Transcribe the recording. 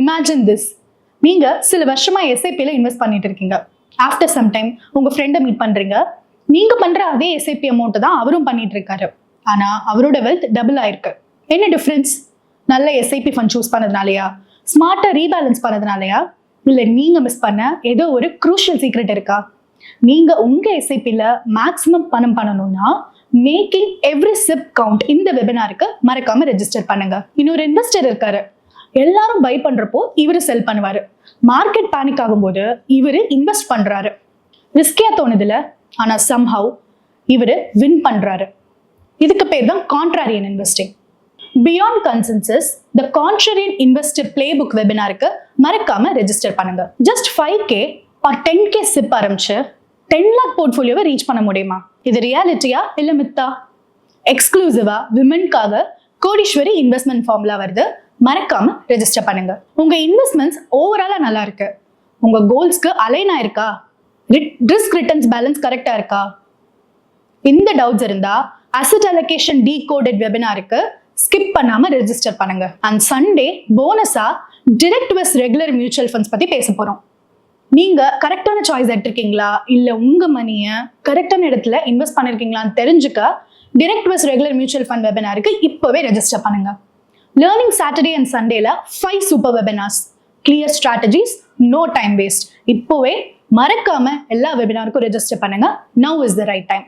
Imagine this நீங்க சில வருஷமா எஸ்ஐபியில் இன்வெஸ்ட் பண்ணிட்டு இருக்கீங்க. ஆஃப்டர் சம் டைம் உங்க ஃப்ரெண்டை மீட் பண்றீங்க. நீங்க பண்ற அதே எஸ்ஐபி அமௌண்ட் தான் அவரும் பண்ணிட்டு இருக்காரு. ஆனா அவரோட வெல்த் டபுள் ஆயிருக்கு. என்ன டிஃப்ரென்ஸ் நல்ல எஸ்ஐபி ஃபண்ட் சூஸ் பண்ணதுனாலயா? ஸ்மார்ட்டாக ரீபேலன்ஸ் பண்ணதுனாலயா? இல்லை நீங்க மிஸ் பண்ண ஏதோ ஒரு குரூஷியல் சீக்ரெட் இருக்கா? நீங்க உங்க எஸ்ஐபியில் மேக்ஸிமம் பணம் பண்ணணும்னா மேக்கிங் எவ்ரி சிப் கவுண்ட் இந்த வெபினாருக்கு மறக்காம ரெஜிஸ்டர் பண்ணுங்க. இன்னொரு இன்வெஸ்டர் இருக்காரு. எல்லாரும் பை பண்றப்போ இவரு செல் பண்ணுவாரு. மார்க்கெட் பேனிக் ஆகும்போது இவரு இன்வெஸ்ட் பண்றாரு. ரிஸ்கியா தோணுதுல ஆனா சம்ஹவ் இவரு வின் பண்றாரு. இதுக்கு பேர் தான் contrarian investing beyond consensus the contrarian investor play book வெபினாருக்கு மறக்காம ரெஜிஸ்டர் பண்ணுங்க. Just five K or ten K SIP ஆரம்பிச்சு டென் லேக் போர்ட்ஃபோலியோவை ரீச் பண்ண முடியுமா? இது ரியாலிட்டியா இல்லை மித்தா எக்ஸ்க்ளூசிவா விமென்காக கோடீஸ்வரி இன்வெஸ்ட்மெண்ட் ஃபார்ம்ல வருது. மறக்காம ரெஜிஸ்டர் பண்ணுங்க. உங்க இன்வெஸ்ட்மெண்ட்ஸ் ஓவராலா நல்லா இருக்கு. உங்க கோல்ஸ்க்கு அலைன் இருக்கா ரிஸ்க் ரிட்டர்ன்ஸ் பேலன்ஸ் கரெக்டா இருக்கா? இந்த டவுட்ஸ் இருந்தா அசட் அலோகேஷன் டீ கோடட் வெபினாருக்கு ஸ்கிப் பண்ணாம ரெஜிஸ்டர் பண்ணுங்க. அண்ட் சண்டே போனஸா direct vs regular mutual funds பத்தி பேச போறோம். நீங்க கரெக்டான சாய்ஸ் எடுத்திருக்கீங்களா? இல்ல உங்க மணியை கரெக்டான இடத்துல இன்வெஸ்ட் பண்ணிருக்கீங்களான்னு தெரிஞ்சுக்க direct vs regular mutual fund வெபினாருக்கு இப்போவே ரெஜிஸ்டர் பண்ணுங்க. லேர்னிங் சாட்டர்டே அண்ட் சண்டேல five super webinars clear strategies no time waste இப்போவே மறக்காம எல்லா வெபினாருக்கும் ரெஜிஸ்டர் பண்ணுங்க. Now is the right time